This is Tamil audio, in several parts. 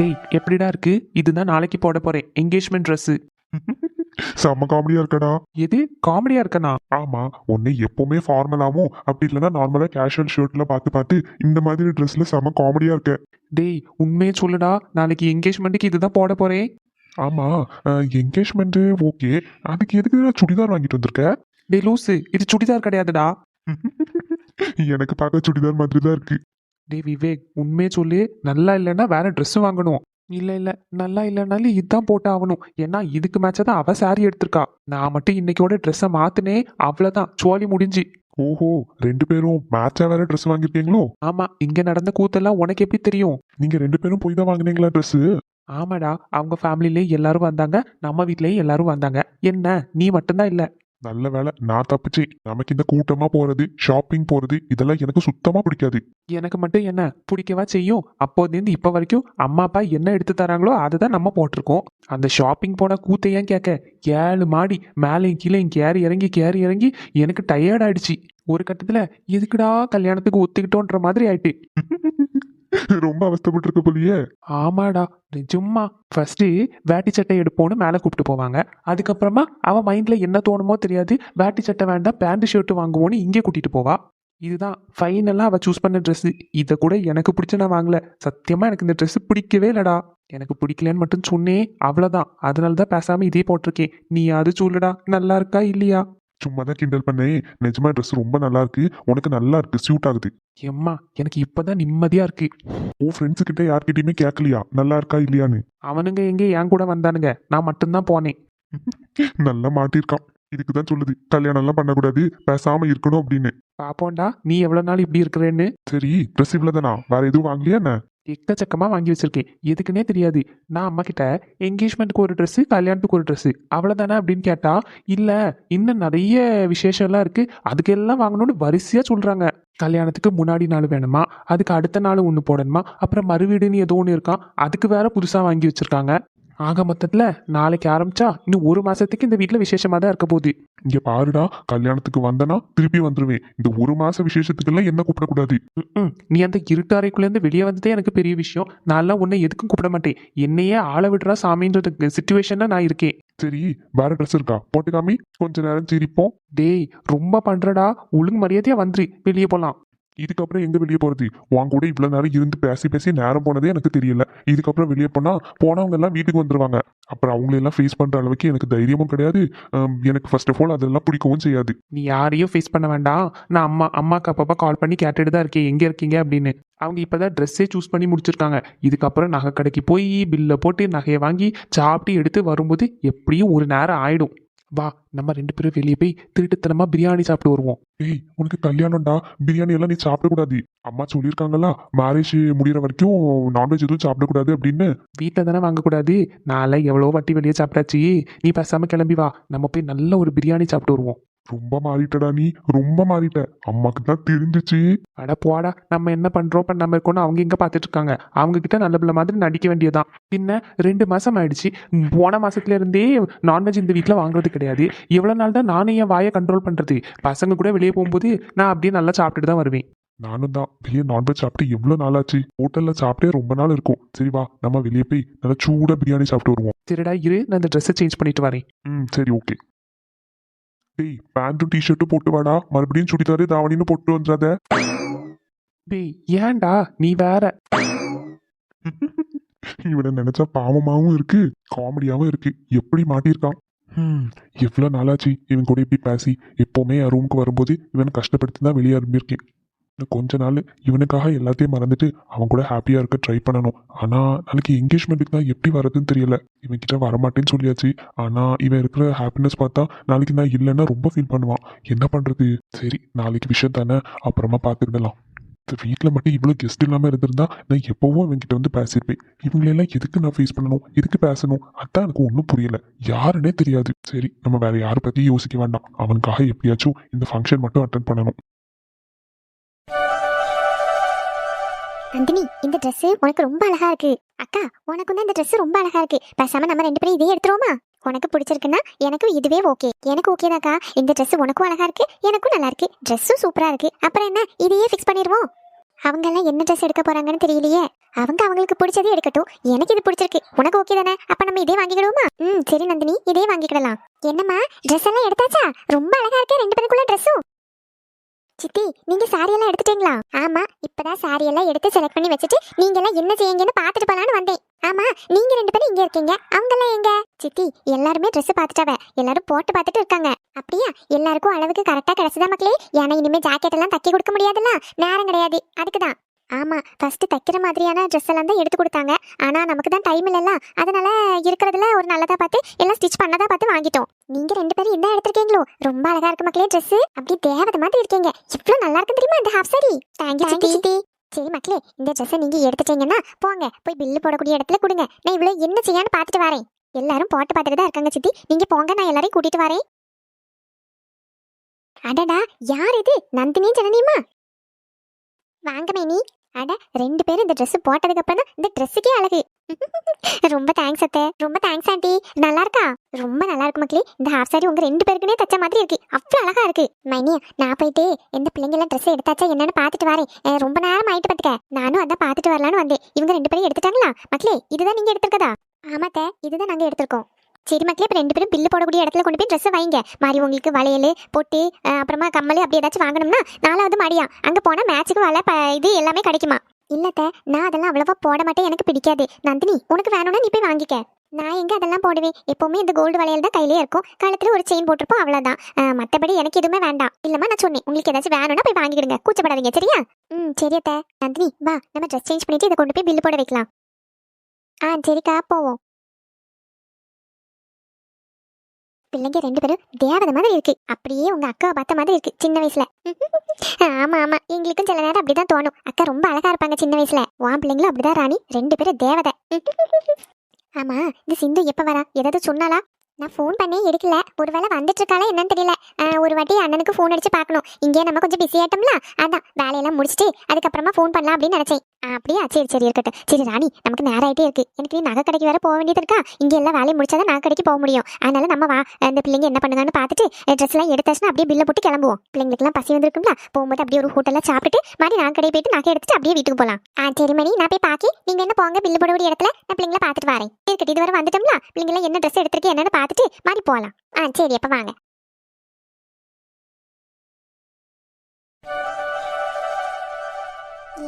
டேய் எப்படிடா இருக்கு? இதுதான் நாளைக்கு போட போறேன். என்கேஜ்மெண்ட் ட்ரெஸ் செம்ம காமெடியா இருக்கடா. எது? காமெடியா இருக்கனா? ஆமா ஒன்னு எப்பவுமே ஃபார்மலாவும் அப்படி இல்லைன்னா நார்மலா கேஷுவல் ஷர்ட்ல பார்த்து பார்த்து இந்த மாதிரி ட்ரெஸ்ல செம்ம காமெடியா இருக்க. டேய் உண்மையே சொல்லுடா. நாளைக்கு என்கேஜ்மெண்ட்டுக்கு இதுதான் போட போறேன். ஆமா என்கேஜ்மெண்ட் ஓகே அதுக்கு எதுக்கு நான் சுடிதார் வாங்கிட்டு வந்திருக்க? டேய் லூசு. இது சுடிதார் கிடையாதுடா. எனக்கு பார்க்க சுடிதார் மாதிரி தான் இருக்கு. டேய் விவேக் உண்மையே சொல்லு நல்லா இல்லைன்னா வேற Dress வாங்கணும். இல்ல இல்ல நல்லா இல்லைனாலும் இதுதான் போட்டு ஆகணும் ஏன்னா இதுக்கு மேட்சா தான் அவ சாரி எடுத்திருக்கா. நான் மட்டும் இன்னைக்கோட ட்ரெஸ்ஸை மாத்தினே அவ்வளவுதான். சோழி முடிஞ்சு. ஓஹோ ரெண்டு பேரும் மேட்சா வேற ட்ரெஸ் வாங்கியிருக்கீங்களோ? ஆமா இங்க நடந்த கூத்தெல்லாம் உனக்கு எப்படி தெரியும்? நீங்க ரெண்டு பேரும் போய் தான் வாங்குனீங்களா ட்ரெஸ் ஆமாடா அவங்க ஃபேமிலிலே எல்லாரும் வந்தாங்க நம்ம வீட்லயும் எல்லாரும் வந்தாங்க. என்ன நீ மட்டும்தான் இல்ல. நல்ல வேலை நான் தப்பிச்சு நமக்கு இந்த கூட்டமா போறது ஷாப்பிங் போறது இதெல்லாம் எனக்கு சுத்தமா பிடிக்காது. எனக்கு மட்டும் என்ன? பிடிக்கவா செய்யும்? அப்போதுலேருந்து இப்போ வரைக்கும் அம்மா அப்பா என்ன எடுத்து தராங்களோ அதை தான் நம்ம போட்டிருக்கோம். அந்த ஷாப்பிங் போன கூத்தை ஏன் கேட்க? ஏழு மாடி மேலேயும் கீழே கேரி இறங்கி கேரி இறங்கி எனக்கு டயர்ட் ஆயிடுச்சு. ஒரு கட்டத்தில் எதுக்குடா கல்யாணத்துக்கு ஒத்துக்கிட்டோன்ற மாதிரி ஆயிட்டு. ரொம்ப அவஸ்தப்பட்டு இருக்க போலியே. ஆமாடா நிஜமா ஃபர்ஸ்ட் வேட்டி சட்டை எடுப்போன்னு மேலே கூப்பிட்டு போவாங்க. அதுக்கப்புறமா அவன் மைண்ட்ல என்ன தோணுமோ தெரியாது வேட்டி சட்டை வேண்டாம் பேண்ட் ஷர்ட் வாங்குவோன்னு இங்கே கூட்டிட்டு போவா. இதுதான். ஃபைனலாக அவள் சூஸ் பண்ண ட்ரெஸ்ஸு இதை கூட எனக்கு பிடிச்ச நான் வாங்கல. சத்தியமாக எனக்கு இந்த ட்ரெஸ் பிடிக்கவே இல்லடா. எனக்கு பிடிக்கலன்னு மட்டும் சொன்னேன் அவ்வளோதான் அதனால தான் பேசாமல் இதே போட்டிருக்கேன். நீ அது சொல்லுடா நல்லா இருக்கா இல்லையா? சும்மா தான் கிண்டல் பண்ணேன் நிஜமா ட்ரெஸ் ரொம்ப நல்லா இருக்கு உனக்கு நல்லா இருக்கு சூட் ஆகுது. எம்மா எனக்கு இப்பதான் நிம்மதியாக இருக்கு. உன் ஃப்ரெண்ட்ஸ் கிட்ட யார்கிட்டயுமே கேட்கலையா நல்லா இருக்கா இல்லையான்னு? அவனுங்க எங்கே? என் கூட வந்தானுங்க. நான் மட்டும்தான் போனேன். நல்லா மாட்டிருக்கான் இதுக்கு தான் சொல்லுது. கல்யாணம் எல்லாம் பண்ணக்கூடாது. பேசாம இருக்கணும் அப்படின்னு. பாப்போண்டா நீ எவ்வளோ நாள் இப்படி இருக்கிறேன்னு? சரி ட்ரெஸ் இவ்வளவுதானா? வேற எதுவும் வாங்கலையா என்ன? எக்கச்சக்கமாக வாங்கி வச்சிருக்கேன். எதுக்குன்னே தெரியாது. நான் அம்மா கிட்ட என்கேஜ்மெண்ட்டுக்கு ஒரு ட்ரெஸ்ஸு கல்யாணத்துக்கு ஒரு ட்ரெஸ்ஸு அவ்வளோதானே அப்படின்னு கேட்டால் இல்லை இன்னும் நிறைய விசேஷம்லாம் இருக்குது அதுக்கெல்லாம் வாங்கணும்னு வரிசையாக சொல்கிறாங்க கல்யாணத்துக்கு முன்னாடி நாள் வேணுமா? அதுக்கு அடுத்த நாள் ஒன்று போடணுமா? அப்புறம் மறுவீடுன்னு ஏதோ ஒன்று இருக்கான் அதுக்கு வேற புதுசாக வாங்கி வச்சுருக்காங்க. ஆக மொத்தத்தில் நாளைக்கு ஆரம்பிச்சா இன்னும் ஒரு மாசத்துக்கு இந்த வீட்டில் விசேஷமாக தான் இருக்க போகுது. இங்க பாருடா கல்யாணத்துக்கு வந்தனா திருப்பி வந்துருவேன். இந்த ஒரு மாச விசேஷத்துக்கெல்லாம் என்ன கூப்பிடக்கூடாது? ம் நீ அந்த இருட்டாரைக்குள்ளேருந்து வெளியே வந்ததே எனக்கு பெரிய விஷயம். நான்லாம் உன்னை எதுக்கும் கூப்பிட மாட்டேன். என்னையே ஆள விடுறா சாமின்ற சுச்சுவேஷனில் நான் இருக்கேன். சரி வேற ட்ரெஸ் இருக்கா? போட்டு காமி கொஞ்ச நேரம் சிரிப்போம். டேய் ரொம்ப பண்றடா. ஒழுங்கு மரியாதையா வந்துரு. வெளியே போலாம். இதுக்கப்புறம் எங்க வெளியே போறது? உன் கூட இவ்வளவு நேரம் இருந்து பேசி பேசி நேரம் போனதே எனக்கு தெரியல. இதுக்கப்புறம் வெளியே போனா போனவங்க எல்லாம் வீட்டுக்கு வந்துருவாங்க. அப்புறம் அவங்களெல்லாம் ஃபேஸ் பண்ற அளவுக்கு எனக்கு தைரியமும் கிடையாது. எனக்கு ஃபர்ஸ்ட் ஆஃப் ஆல் அதெல்லாம் பிடிக்கவும் செய்யாது. நீ யாரையும் ஃபேஸ் பண்ண வேண்டாம். நான் அம்மா அம்மாக்கு அப்பப்போ கால் பண்ணி கேட்டுட்டு தான் இருக்கேன். எங்கே இருக்கீங்க அப்படின்னு. அவங்க இப்போதான் ட்ரெஸ்ஸே சூஸ் பண்ணி முடிச்சிருக்காங்க. இதுக்கப்புறம் நகை கடைக்கு போய் பில்லை போட்டு நகையை வாங்கி சாப்பிட்டு எடுத்து வரும்போது எப்படியும் ஒரு நேரம் ஆயிடும். வா நம்ம ரெண்டு பேரும் வெளியே போய் திருட்டுத்தனமா பிரியாணி சாப்பிட்டு வருவோம். ஏய் உனக்கு கல்யாணம்டா. பிரியாணி எல்லாம் நீ சாப்பிடக்கூடாது. அம்மா சொல்லியிருக்காங்களா மேரேஜ் முடியிற வரைக்கும் நான்வெஜ் எதுவும் சாப்பிடக்கூடாது அப்படின்னு? வீட்டில் தானே வாங்கக்கூடாது. நாளை எவ்வளோ வட்டி வெளியே சாப்பிட்டாச்சு. நீ பேசாம கிளம்பி வா. நம்ம போய் நல்ல ஒரு பிரியாணி சாப்பிட்டு வருவோம். ரொம்ப மாறிட்டடா நீ. ரொம்ப மாறிட்ட. அம்மாக்கு தான் தெரிஞ்சிச்சு. அட போடா. நம்ம என்ன பண்றோம் பண்ணாம இருக்கோம்னு அவங்க எங்க பார்த்துட்டு இருக்காங்க. அவங்க கிட்ட நல்ல பிள்ளை மாதிரி நடிக்க வேண்டியதுதான். பின்ன ரெண்டு மாசம் ஆயிடுச்சு. போன மாசத்துல இருந்தே நான்வெஜ் இந்த வீட்ல வாங்குறது கிடையாது. எவ்வளவு நாள் தான் நானும் என் வாயை கண்ட்ரோல் பண்றது. பசங்க கூட வெளியே போகும்போது நான் அப்படியே நல்லா சாப்பிட்டுட்டு தான் வருவேன். நானும் தான். வெளியே நான்வெஜ் சாப்பிட்டு எவ்வளோ நாள் ஆச்சு ஹோட்டல்ல சாப்பிட்டே ரொம்ப நாள் இருக்கும். சரி வா நம்ம வெளியே போய் நல்லா சூடா பிரியாணி சாப்பிட்டு வருவோம். சரிடா இரு. நான் இந்த ட்ரெஸ்ஸை சேஞ்ச் பண்ணிட்டு வரேன். ம் சரி ஓகே டேய் பேண்ட்டும் டிஷர்ட்டும் போட்டு வாடா. மறுபடியும் சுடிதாரு தாவணின்னு போட்டு வந்துடாத. டேய் ஏன்டா? நீ வேற. இவனை நினைச்சா பாவமாவும் இருக்கு காமெடியாவும் இருக்கு. எப்படி மாட்டியிருக்கான்? ம் எவ்வளோ நாளாச்சு இவன் கூட இப்படி பேசி. எப்போவுமே என் ரூமுக்கு வரும்போது இவனை கஷ்டப்படுத்தி தான் வெளியே அனுப்பியிருக்கேன். இன்னும் கொஞ்ச நாள் இவனுக்காக எல்லாத்தையும் மறந்துட்டு அவன் கூட ஹாப்பியாக இருக்க ட்ரை பண்ணணும். ஆனால் நாளைக்கு என்கேஜ்மெண்ட்டுக்கு தான் எப்படி வரதுன்னு தெரியல. இவன் கிட்ட வரமாட்டேன்னு சொல்லியாச்சு. ஆனால் இவன் இருக்கிற ஹாப்பினஸ் பார்த்தா நாளைக்கு நான் இல்லைன்னா ரொம்ப ஃபீல் பண்ணுவான். என்ன பண்ணுறது சரி நாளைக்கு விஷயம் தானே. அப்புறமா பார்த்துக்கிடலாம். வீட்டில் மட்டும் இவ்வளோ கெஸ்ட் இல்லாமல் இருந்திருந்தா நான் எப்போவும் இவன்கிட்ட வந்து பேசியிருப்பேன். இவங்களெல்லாம் எதுக்கு நான் ஃபேஸ் பண்ணணும்? எதுக்கு பேசணும்? அதான் எனக்கு ஒன்றும் புரியல. யாருன்னே தெரியாது. சரி நம்ம வேற யாரை பற்றி யோசிக்க வேண்டாம். அவனுக்காக எப்படியாச்சும் இந்த ஃபங்க்ஷன் மட்டும் அட்டன் பண்ணணும். நந்தினி இந்த ட்ரெஸ் உனக்கு ரொம்ப அழகா இருக்கு. அக்கா உனக்கு தான் இந்த ட்ரெஸ் ரொம்ப அழகா இருக்கு. பேசாம நம்ம ரெண்டு பேரும் இதே எடுத்துருவோமா? உனக்கு பிடிச்சிருக்குன்னா எனக்கும் இதுவே ஓகே எனக்கு ஓகே தாக்கா இந்த ட்ரெஸ் உனக்கும் அழகா இருக்கு எனக்கும் நல்லா இருக்கு. ட்ரெஸ்ஸும் சூப்பரா இருக்கு. அப்புறம் என்ன? இதையே ஃபிக்ஸ் பண்ணிடுவோம். அவங்க எல்லாம் என்ன ட்ரெஸ் எடுக்க போறாங்கன்னு தெரியலையே. அவங்க அவங்களுக்கு பிடிச்சதே எடுக்கட்டும். எனக்கு இது பிடிச்சிருக்கு. உனக்கு ஓகே தானே? அப்ப நம்ம இதே வாங்கிக்கிடுவோமா? ம் சரி நந்தினி இதே வாங்கிக்கிடலாம். என்னம்மா ட்ரெஸ் எல்லாம் எடுத்தாச்சா? ரொம்ப அழகா இருக்கு ரெண்டு பேருக்குள்ள ட்ரெஸ்ஸும் சித்தி நீங்க சாரி எல்லாம் எடுத்துட்டீங்களா? ஆமா இப்பதான் சாரி எல்லாம் எடுத்து செலக்ட் பண்ணி வச்சுட்டு நீங்க எல்லாம் என்ன செய்யுங்கன்னு பாத்துட்டு போலான்னு வந்தேன். ஆமா நீங்க ரெண்டு பேரும் இங்க இருக்கீங்க அவங்க எல்லாம் எங்க? சித்தி எல்லாருமே ட்ரெஸ் பாத்துட்டாவ எல்லாரும் போட்டு பார்த்துட்டு இருக்காங்க. அப்படியா? எல்லாருக்கும் அளவுக்கு கரெக்டா கிடைச்சதா மக்களே? ஏன்னா இனிமே ஜாக்கெட் எல்லாம் தக்கி கொடுக்க முடியாதுல்ல? நேரம் கிடையாது. அதுக்குதான். ஆமா ஃபர்ஸ்ட் தைக்கிற மாதிரியான ட்ரெஸ் எல்லாம் தான் எடுத்து கொடுத்தாங்க. ஆனா நமக்கு தான் டைம் இல்லைல்ல. அதனால இருக்கிறதுல ஒரு நல்லதா பார்த்து எல்லாம் ஸ்டிச் பண்ணதா பார்த்து வாங்கிட்டோம். நீங்க ரெண்டு பேரும் இந்த எடுத்திருக்கீங்களோ? ரொம்ப அழகா இருக்கு மக்களே Dress. அப்படி தேவதை மாதிரி இருக்கீங்க. இவ்வளவு நல்லா இருக்கு தெரியுமா இந்த ஹாஃப் சாரி தேங்க்யூ சித்தி. சரி மக்களே இந்த ட்ரெஸ்ஸை நீங்க எடுத்துட்டீங்கன்னா போங்க. போய் பில்லு போடக்கூடிய இடத்துல கொடுங்க. நான் இவ்வளவு என்ன செய்யான்னு பார்த்துட்டு வரேன். எல்லாரும் போட்டு பார்த்துட்டு தான் இருக்காங்க சித்தி. நீங்க போங்க நான் எல்லாரையும் கூட்டிட்டு வரேன். அடடா யார் இது? நந்தினியும் ஜனனியுமா? வாங்க மேனி. அட ரெண்டு பேரும் இந்த ட்ரெஸ் போட்டதுக்கு அப்புறம் தான் இந்த ட்ரெஸ்ஸுக்கே அழகு. ரொம்ப தேங்க்ஸ் அத்தை. ரொம்ப தேங்க்ஸ் ஆண்டி. நல்லா இருக்கா? ரொம்ப நல்லா இருக்கு மக்களே. இந்த ஹாஃப் சாரி உங்க ரெண்டு பேருக்குமே தச்ச மாதிரி இருக்கு. அவ்வளோ அழகா இருக்கு. மைனியா நான் போயிட்டு எந்த பிள்ளைங்க எல்லாம் ட்ரெஸ் எடுத்தாச்சா என்னன்னு பாத்துட்டு வரேன். ரொம்ப நேரம் ஆயிட்டு பார்த்துக்க. நானும் அதான் பாத்துட்டு வரலான்னு வந்தேன். இவங்க ரெண்டு பேரும் எடுத்துட்டாங்களா? மக்களே இதுதான் நீங்க எடுத்திருக்கதா? ஆமாத்த இதுதான் நாங்க எடுத்திருக்கோம். சரி மக்களே இப்போ ரெண்டு பேரும் பில்லு போடக்கூடிய இடத்துல கொண்டு போய் ட்ரெஸ்ஸை வாங்க. மாதிரி உங்களுக்கு வளையல் பொட்டு அப்புறமா கம்மல் அப்படி ஏதாச்சும் வாங்கணும்னா நாலாவது மாடியா? அங்கே போனால் மேட்சுக்கு வலை இது எல்லாமே கிடைக்குமா? இல்லத்த நான் அதெல்லாம் அவ்வளவா போட மாட்டேன். எனக்கு பிடிக்காது. நந்தினி உனக்கு வேணும்னா நீ போய் வாங்கிக்க. நான் எங்க அதெல்லாம் போடுவேன்? எப்பவுமே இந்த கோல்டு வளையல் தான் கையிலே இருக்கும். கழுத்துல ஒரு செயின் போட்டிருப்போம் அவ்வளவுதான். மற்றபடி மத்தபடி எனக்கு எதுவுமே வேண்டாம். இல்லம்மா நான் சொன்னேன். உங்களுக்கு ஏதாச்சும் வேணும்னா போய் வாங்கிடுங்க கூச்சப்படாதீங்க சரியா? ம் சரி நந்தினி வா நம்ம ட்ரெஸ் சேஞ்ச் பண்ணிட்டு இதை கொண்டு போய் பில்லு போட வைக்கலாம். ஆ சரிக்கா போவோம். பிள்ளைங்க ரெண்டு பேரும் தேவதை மாதிரி இருக்கு. அப்படியே உங்க அக்காவை பார்த்த மாதிரி இருக்கு சின்ன வயசுல. ஆமா ஆமா. எங்களுக்கும் சில நேரம் அப்படிதான் தோணும். அக்கா ரொம்ப அழகா இருப்பாங்க சின்ன வயசுல. வான் பிள்ளைங்களும் அப்படிதான் ராணி. ரெண்டு பேரும் தேவதை. ஆமா இந்த சிந்து எப்ப வரா? ஏதாவது சொன்னாலா நான் ஃபோன் பண்ணி எடுக்கல. ஒருவேளை வந்துட்டு இருக்காளா என்னன்னு தெரியல. ஒரு வாட்டி அண்ணனுக்கு ஃபோன் அடிச்சு பார்க்கணும். இங்கே நம்ம கொஞ்சம் பிஸி ஆயிட்டோம்ல? அதான் வேலையெல்லாம் முடிச்சுட்டு அதுக்கப்புறமா ஃபோன் பண்ணலாம் அப்படின்னு நினைச்சேன். அப்படியா? சரி சரி இருக்கட்டும். சரி ராணி நமக்கு நேரம் இருக்கு. எனக்கு நீ நகை கடைக்கு வேற போக வேண்டியது இருக்கா? இங்க எல்லாம் வேலையை முடிச்சாதான் நகை கடைக்கு போக முடியும். அதனால நம்ம வா. அந்த பிள்ளைங்க என்ன பண்ணுங்கன்னு பார்த்துட்டு ட்ரெஸ் எல்லாம் எடுத்தாச்சுன்னா அப்படியே பில்லை போட்டு கிளம்புவோம். பிள்ளைங்களுக்குலாம் பசி வந்திருக்கும்ல? போகும்போது அப்படியே ஒரு ஹோட்டல்ல சாப்பிட்டுட்டு மாதிரி நகை கடையை போயிட்டு நகை எடுத்துட்டு அப்படியே வீட்டுக்கு போகலாம் ஆ சரி மணி. நான் போய் பாக்கி நீங்க என்ன போங்க பில்லு போட வேண்டிய இடத்துல நான் பிள்ளைங்களை பார்த்துட்டு வரேன். இருக்கட்டும் இதுவரை வந்துட்டோம்ல? பிள்ளைங்க என்ன ட்ரெஸ் எடுத்திருக்கு என்னன்னு பார்த்துட்டு மாதிரி போகலாம் ஆ சரி அப்ப வாங்க.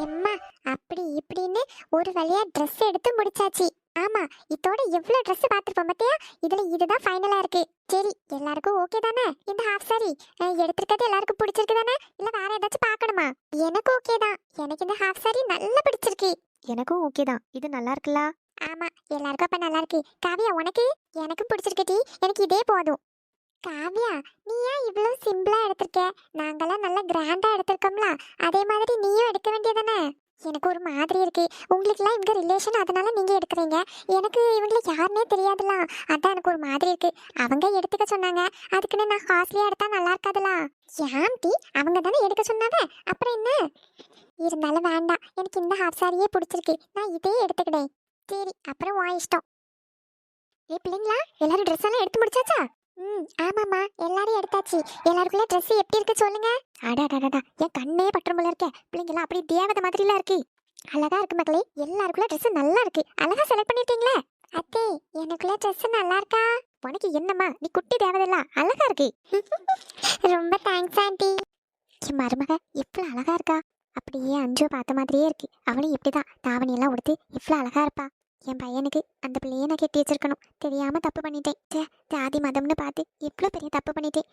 எம்மா அப்படி இப்படின்னு ஒரு வழியா ட்ரெஸ் எடுத்து முடிச்சாச்சு. ஆமா இதோட எவ்வளவு ட்ரெஸ் பார்த்துருப்போம் பாத்தியா? இதுல இதுதான் ஃபைனலா இருக்கு. சரி எல்லாருக்கும் ஓகே தானே? இந்த ஹாஃப் சாரி எடுத்திருக்கிறது எல்லாருக்கும் பிடிச்சிருக்கு தானே? இல்ல வேற ஏதாச்சும் பார்க்கணுமா? எனக்கு ஓகே தான். எனக்கு இந்த ஹாஃப் சாரி நல்லா பிடிச்சிருக்கு. எனக்கும் ஓகே தான். இது நல்லா இருக்குல்ல? ஆமா எல்லாருக்கும் அப்ப நல்லா இருக்கு. காவியா உனக்கு? எனக்கும் பிடிச்சிருக்கு டி. எனக்கு இதே போதும். காவியா நீ ஏன் இவ்வளவு சிம்பிளா எடுத்திருக்க? நாங்களாம் நல்லா கிராண்டா எடுத்திருக்கோம்ல. அதே மாதிரி நீயும் எடுக்க வேண்டியதானே எனக்கு ஒரு மாதிரி இருக்கு. உங்களுக்குலாம் இவங்க ரிலேஷன் அதனால நீங்க எடுக்கிறீங்க. எனக்கு இவங்கள யாருன்னே தெரியாதுலாம் அதான் எனக்கு ஒரு மாதிரி இருக்கு. அவங்க எடுத்துக்க சொன்னாங்க. அதுக்குன்னு நான் காஸ்ட்லியா எடுத்தா நல்லா இருக்காதுலாம் ஏன் அவங்க தானே எடுக்க சொன்னாங்க. அப்புறம் என்ன? இருந்தாலும் வேண்டாம். எனக்கு இந்த ஹாஃப் சாரியே பிடிச்சிருக்கு. நான் இதே எடுத்துக்கிட்டேன் சரி அப்புறம் வா இஷ்டம். ஏ பிள்ளைங்களா எல்லாரும் ட்ரெஸ் எல்லாம் எடுத்து முடிச்சாச்சா? ம் ஆமாம்மா. எல்லாரையும் எடுத்தாச்சு. எல்லாருக்குள்ள ட்ரெஸ் எப்படி இருக்கு சொல்லுங்க. அடாடாடா என் கண்ணே பற்றும் போல இருக்க. பிள்ளைங்களாம் அப்படி தேவதை மாதிரிலாம் இருக்கு. அழகா இருக்கு மக்களே. எல்லாருக்குள்ள ட்ரெஸ் நல்லா இருக்கு. அழகா செலக்ட் பண்ணிருக்கீங்களே. அத்தே எனக்குள்ள ட்ரெஸ் நல்லா இருக்கா? உனக்கு என்னம்மா? நீ குட்டி தேவதெல்லாம் அழகா இருக்கு. ரொம்ப தேங்க்ஸ் ஆண்டி. என் மருமக இவ்வளோ அழகா இருக்கா. அப்படியே அஞ்சு பார்த்த மாதிரியே இருக்கு. அவளும் இப்படிதான். தாவணி எல்லாம் உடுத்து இவ்வளோ அழகா இருப்பா. என் பையனுக்கு அந்த பிள்ளைய நான் கெட்டி வச்சிருக்கணும். தெரியாம தப்பு பண்ணிட்டேன். ஜாதி மதம்னு பார்த்து இவ்வளோ பெரிய தப்பு பண்ணிட்டேன்.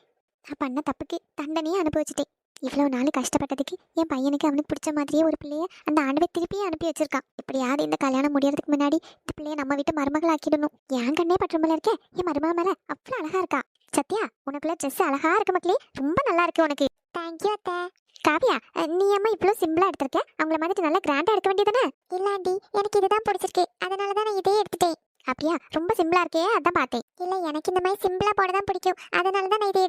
நான் பண்ண தப்புக்கு தண்டனையே அனுபவிச்சிட்டேன். இவ்வளோ நாள் கஷ்டப்பட்டதுக்கு என் பையனுக்கு அவனுக்கு பிடிச்ச மாதிரியே ஒரு பிள்ளைய அந்த ஆண்டவை திருப்பியே அனுப்பி வச்சிருக்கான். இப்படியாவது இந்த கல்யாணம் முடியறதுக்கு முன்னாடி இந்த பிள்ளைய நம்ம வீட்டு மருமகள் ஆக்கிடணும் என் கண்ணே பற்றம் போல இருக்கே. என் மருமக மேலே அவ்வளோ அழகா இருக்கா. சத்யா உனக்குள்ள ட்ரெஸ் அழகா இருக்கு மக்களே. ரொம்ப நல்லா இருக்கு உனக்கு. தேங்க்யூ அத்தை. காவியா நீ அம்மா இவ்வளோ சிம்பிளா எடுத்திருக்க. அவங்கள மாதிரி நல்லா கிராண்டா எடுக்க வேண்டியதானே இல்லாண்டி எனக்கு இதுதான் பிடிச்சிருக்கு. அதனால தான் நான் இதே எடுத்துட்டேன். அப்படியா? ரொம்ப சிம்பிளா இருக்கே அதான் பார்த்தேன். இல்ல எனக்கு இந்த மாதிரி சிம்பிளா போட தான் பிடிக்கும். அதனால தான் நான் இதை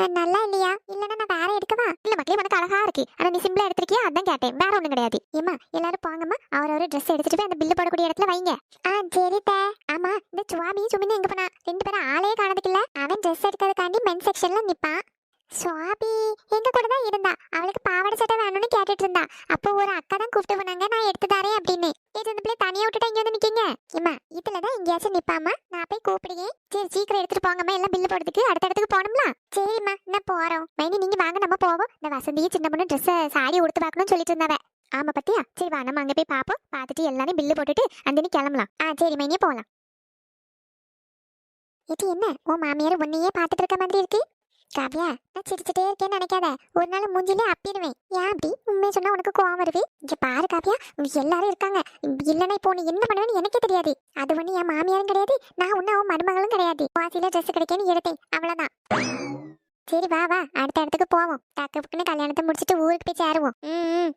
அஹ், நல்லா இல்லையா? இல்லைன்னா நான் வேற எடுக்கவா? இல்ல மக்களே உனக்கு அழகா இருக்கு. ஆனா நீ சிம்பிளா எடுத்திருக்கியா? அதான் கேட்டேன். வேற ஒண்ணும் கிடையாது. ஏமா எல்லாரும் போங்கம்மா. அவரவர் ட்ரெஸ் எடுத்துட்டு போய் அந்த பில்லு போடக்கூடிய இடத்துல வைங்க. ஆ சரி தே ஆமா இந்த சுவாமி சுமினி எங்க போனா? ரெண்டு பேரும் ஆளே காணதுக்கு இல்ல. அவன் ட்ரெஸ் எடுக்கிறதுக்காண்டி மென் செக்ஷன்ல நிப்பான். சுவாபி எங்க கூட தான் இருந்தா? அவளுக்கு பாவாடை சட்டை வேணும்னு கேட்டுட்டு இருந்தா அப்போ ஒரு அக்கா தான் கூப்பிட்டு போனாங்க நான் எடுத்து தரேன் அப்படின்னு. இது இந்த பிள்ளை தனியா விட்டுட்டு இங்க வந்து நிக்கீங்க. இம்மா இதுல தான் எங்கேயாச்சும் நிப்பாமா நான் போய் கூப்பிடுங்க சரி சீக்கிரம் எடுத்துட்டு போங்கம்மா. எல்லாம் பில்லு போடுறதுக்கு அடுத்த இடத்துக்கு போகணும்ல? சரிம்மா நான் போறோம். மைனி நீங்க வாங்க நம்ம போவோம். இந்த வசந்தியும் சின்ன பொண்ணு ட்ரெஸ் சாடி உடுத்து பார்க்கணும்னு சொல்லிட்டு இருந்தவன் ஆமா பத்தியா? சரி வா நம்ம அங்க போய் பாப்போம் பார்த்துட்டு எல்லாரும் பில்லு போட்டுட்டு அந்த கிளம்பலாம். ஆ சரி மைனியே போகலாம் இது என்ன? ஓ மாமியார் உன்னையே பார்த்துட்டு இருக்க மாதிரி இருக்கு. காவியா நான் சிரிச்சுட்டே இருக்கேன்னு நினைக்காத. ஒரு நாள் மூஞ்சிலே அப்பிடுவேன். ஏன் அப்படி? உண்மையை சொன்னா உனக்கு கோவம் வருது? இங்க பாரு காவியா எல்லாரும் இருக்காங்க. இல்லைன்னா இப்போ நீ என்ன பண்ணுவேன்னு எனக்கே தெரியாது. அது ஒண்ணு என் மாமியாரும் கிடையாது. நான் ஒன்னும் அவன் மருமகளும் கிடையாது. வாசியில ட்ரெஸ் கிடைக்கேன்னு எடுத்தேன். அவ்வளவுதான். சரி வா வா. அடுத்த இடத்துக்கு போவோம். டக்கு புக்குன்னு கல்யாணத்தை முடிச்சிட்டு ஊருக்கு போய் சேருவோம். ம் ம்.